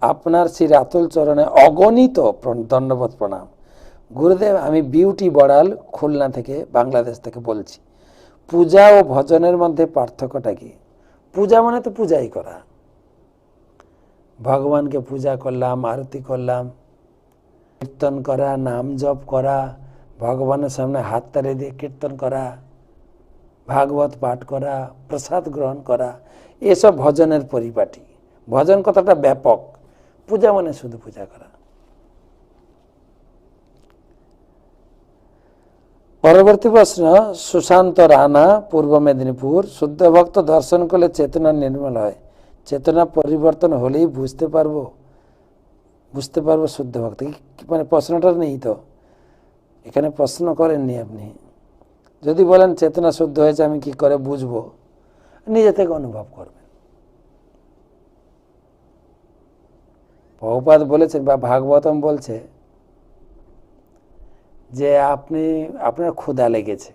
আপনার শ্রী রাতুল চরণে অগণিত দণ্ডবোধ প্রণাম। গুরুদেব, আমি বিউটি বড়াল খুলনা থেকে বাংলাদেশ থেকে বলছি। পূজা ও ভজনের মধ্যে পার্থক্যটা কি? পূজা মানে তো পূজাই করা। ভগবানকে পূজা করলাম, আরতি করলাম, কীর্তন করা, নাম জপ করা, ভগবানের সামনে হাত তালে দিয়ে কীর্তন করা, ভাগবত পাঠ করা, প্রসাদ গ্রহণ করা, এসব ভজনের পরিপাটি। ভজন কথাটা ব্যাপক। পূজা মানে শুধু পূজা করা। পরবর্তী প্রশ্ন, সুশান্ত রানা, পূর্ব মেদিনীপুর, শুদ্ধ ভক্ত দর্শন করলে চেতনা নির্মল হয়। চেতনা পরিবর্তন হলেই বুঝতে পারব বুঝতে পারব শুদ্ধ ভক্ত। মানে প্রশ্নটা নেই তো? এখানে প্রশ্ন করেননি আপনি। যদি বলেন, চেতনা শুদ্ধ হয়েছে, আমি কি করে বুঝব? নিজে থেকে অনুভব করবেন। বহুপাত বলেছেন বা ভাগবতম বলছে যে আপনি, আপনার ক্ষুধা লেগেছে।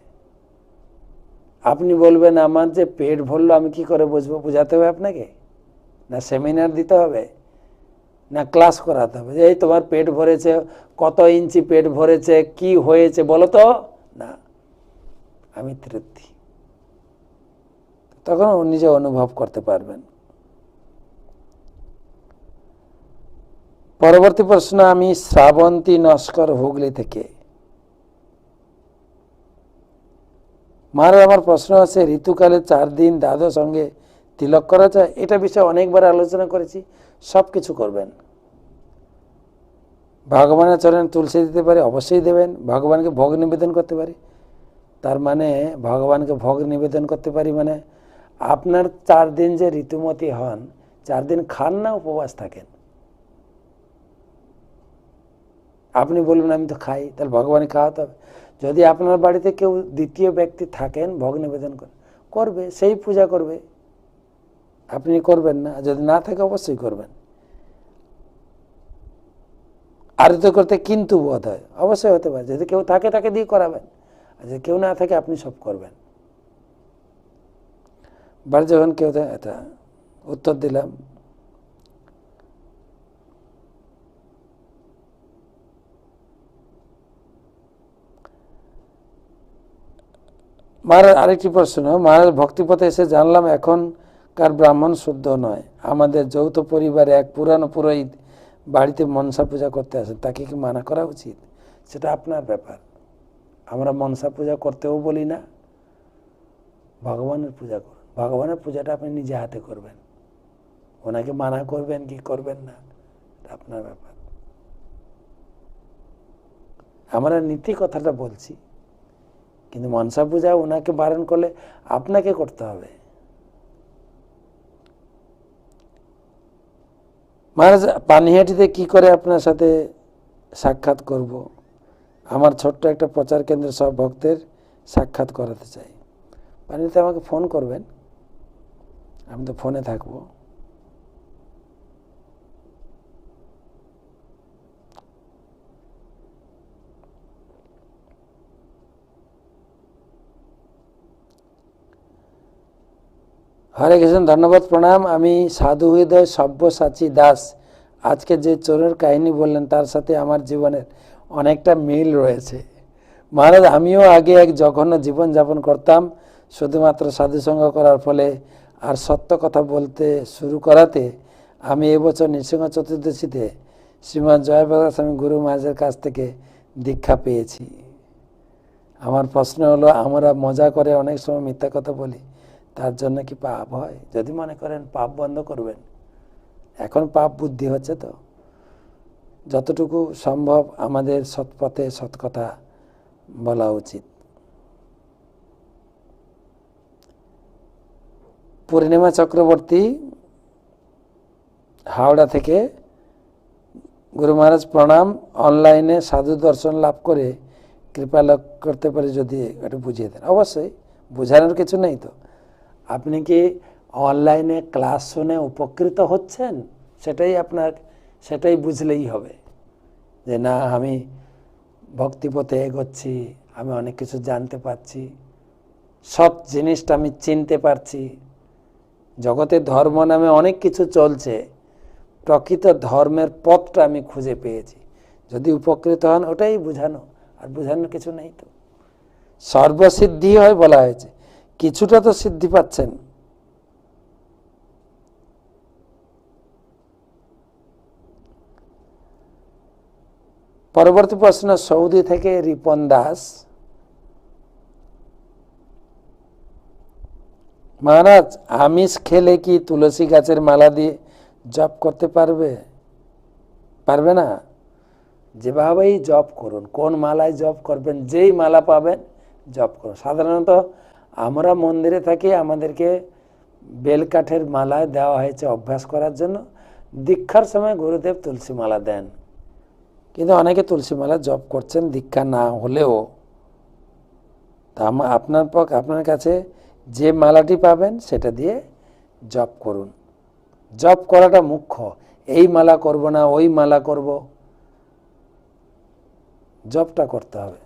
আপনি বলবেন, আমার যে পেট ভরলো, আমি কি করে বুঝব? বোঝাতে হবে আপনাকে? না সেমিনার দিতে হবে? না ক্লাস করাতে হবে? যে এই তোমার পেট ভরেছে, কত ইঞ্চি পেট ভরেছে, কি হয়েছে, বলো তো? না, আমি তৃপ্তি। তখন নিজে অনুভব করতে পারবেন। পরবর্তী প্রশ্ন, আমি শ্রাবন্তী নস্কর হুগলি থেকে। মহারাজ আমার প্রশ্ন আছে, ঋতুকালে চার দিন দাদর সঙ্গে তিলক করা যায়? এটা বিষয়ে অনেকবার আলোচনা করেছি, সব কিছু করবেন। ভগবানের চরণে তুলসী দিতে পারে, অবশ্যই দেবেন। ভগবানকে ভোগ নিবেদন করতে পারি। তার মানে ভগবানকে ভোগ নিবেদন করতে পারি মানে আপনার চার দিন যে ঋতুমতি হন, চার দিন খান না, উপবাস থাকেন। আপনি বলবেন আমি তো খাই। তাহলে ভগবান খাওয়াতে হবে। যদি আপনার বাড়িতে কেউ দ্বিতীয় ব্যক্তি থাকেন, ভোগ নিবেদন করে, করবে, সেই পূজা করবে। আপনি করবেন না, যদি না থাকে অবশ্যই করবেন। আরতি করতে কিন্তু বোধ হয়, অবশ্যই হতে পারে। যদি কেউ থাকে, তাকে দিয়ে করাবেন। আর যদি কেউ না থাকে, আপনি সব করবেন। বাড়ি যখন কেউ এটা উত্তর দিলাম। মহারাজ আরেকটি প্রশ্ন মহারাজ ভক্তিপথে এসে জানলাম এখনকার ব্রাহ্মণ শুদ্ধ নয়। আমাদের যৌথ পরিবারে এক পুরানো পুরোহিত বাড়িতে মনসা পূজা করতে আসেন তাকে কি মানা করা উচিত? সেটা আপনার ব্যাপার। আমরা মনসা পূজা করতেও বলি না, ভগবানের পূজা করুন। ভগবানের পূজাটা আপনি নিজে হাতে করবেন। ওনাকে মানা করবেন কি করবেন না আপনার ব্যাপার। আমরা নীতি কথাটা বলছি। কিন্তু মনসা পূজা ওনাকে বারণ করলে আপনাকে করতে হবে। মহারাজ, পানিহাটিতে কি করে আপনার সাথে সাক্ষাৎ করব? আমার ছোট্ট একটা প্রচার কেন্দ্রের সব ভক্তের সাক্ষাৎ করাতে চাই। পানিতে আমাকে ফোন করবেন, আমি তো ফোনে থাকব। হরে কৃষ্ণ, ধন্যবাদ, প্রণাম। আমি সাধু হৃদয় সব্যসাচী দাস। আজকে যে চোরের কাহিনী বললেন, তার সাথে আমার জীবনের অনেকটা মিল রয়েছে। মহারাজ, আমিও আগে এক জঘন্য জীবনযাপন করতাম, শুধুমাত্র সাধুসঙ্গ করার ফলে। আর সত্য কথা বলতে শুরু করাতে আমি এবছর নৃসিংহ চতুর্দশীতে শ্রীমান জয়প্রকাশ আমি গুরু মহারাজের কাছ থেকে দীক্ষা পেয়েছি। আমার প্রশ্ন হলো, আমরা মজা করে অনেক সময় মিথ্যা কথা বলি। তার জন্য কি পাপ হয়? যদি মনে করেন পাপ বন্ধ করবেন। এখন পাপ বুদ্ধি হচ্ছে তো। যতটুকু সম্ভব আমাদের সৎপথে সৎ কথা বলা উচিত। পূর্ণিমা চক্রবর্তী হাওড়া থেকে গুরু মহারাজ প্রণাম। অনলাইনে সাধু দর্শন লাভ করে কৃপা লাভ করতে পারে যদি একটু বুঝিয়ে দেন। অবশ্যই, বোঝানোর কিছু নেই তো। আপনি কি অনলাইনে ক্লাস শুনে উপকৃত হচ্ছেন? সেটাই আপনার, সেটাই বুঝলেই হবে। যে না, আমি ভক্তিপথে এগোচ্ছি, আমি অনেক কিছু জানতে পারছি, সব জিনিসটা আমি চিনতে পারছি। জগতে ধর্ম নামে অনেক কিছু চলছে, প্রকৃত ধর্মের পথটা আমি খুঁজে পেয়েছি। যদি উপকৃত হন, ওটাই বোঝানো, আর বোঝানোর কিছু নেই তো। সর্বসিদ্ধি হয় বলা হয়েছে কিছুটা তো সিদ্ধি পাচ্ছেন। পরবর্তী প্রশ্ন, সৌদি থেকে রিপন দাস। মহারাজ, আমিষ খেলে কি তুলসী গাছের মালা দিয়ে জপ করতে পারবে? পারবে না? যেভাবেই জপ করুন, কোন মালায় জপ করবেন, যেই মালা পাবেন জপ করুন। সাধারণত আমরা মন্দিরে থাকি, আমাদেরকে বেলকাঠের মালায় দেওয়া হয়েছে অভ্যাস করার জন্য। দীক্ষার সময় গুরুদেব তুলসী মালা দেন। কিন্তু অনেকে তুলসী মালা জপ করছেন, দীক্ষা না হলেও। তা আপনার পক আপনার কাছে যে মালাটি পাবেন, সেটা দিয়ে জপ করুন। জপ করাটা মুখ্য। এই মালা করব না, ওই মালা করব। জপটা করতে হবে।